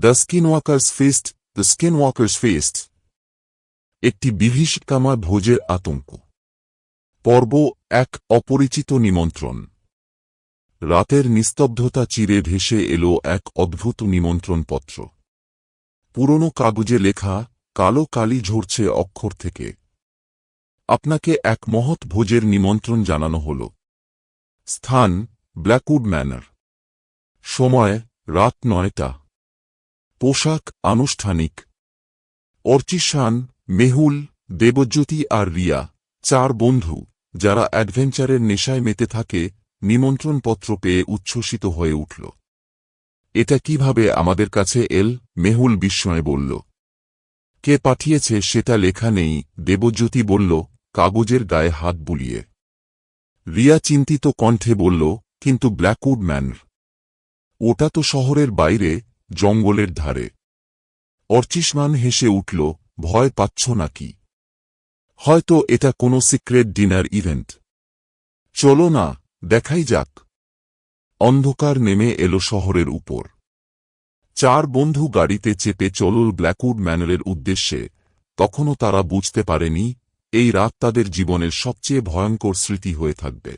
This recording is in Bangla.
The skinwalkers feast the skinwalkers feast একটি বিভীষিকাময় ভোজের আতঙ্ক। পর্ব এক অপরিচিত নিমন্ত্রণ। রাতের নিস্তব্ধতা চিরে ভেসে এলো এক অদ্ভুত নিমন্ত্রণপত্র। পুরনো কাগজে লেখা, কালো কালি ঝরছে অক্ষর থেকে। আপনাকে এক মহৎ ভোজের নিমন্ত্রণ জানানো হল। স্থান ব্ল্যাকউড ম্যানার সময়, রাত নয়টা। পোশাক আনুষ্ঠানিক। অর্চিশান মেহুল, দেবজ্যোতি আর রিয়া, চার বন্ধু, যারা অ্যাডভেঞ্চারের নেশায় মেতে থাকে, নিমন্ত্রণপত্র পেয়ে উচ্ছ্বসিত হয়ে উঠল। এটা কীভাবে আমাদের কাছে এল? মেহুল বিস্ময়ে বলল। কে পাঠিয়েছে সেটা লেখা নেই, দেবজ্যোতি বলল, কাগজের গায়ে হাত বুলিয়ে। রিয়া চিন্তিত কণ্ঠে বলল, কিন্তু ব্ল্যাকউড ম্যান, ওটা তো শহরের বাইরে জঙ্গলের ধারে। অর্চিসমান হেসে উঠল, ভয় পাচ্ছ নাকি? হয়তো এটা কোনো সিক্রেট ডিনার ইভেন্ট। চলো না, দেখাই যাক। অন্ধকার নেমে এলো শহরের উপর। চার বন্ধু গাড়িতে চেপে চলল ব্ল্যাকউড ম্যানরের উদ্দেশ্যে। তখনও তারা বুঝতে পারেনি, এই রাত তাদের জীবনের সবচেয়ে ভয়ঙ্কর স্মৃতি হয়ে থাকবে।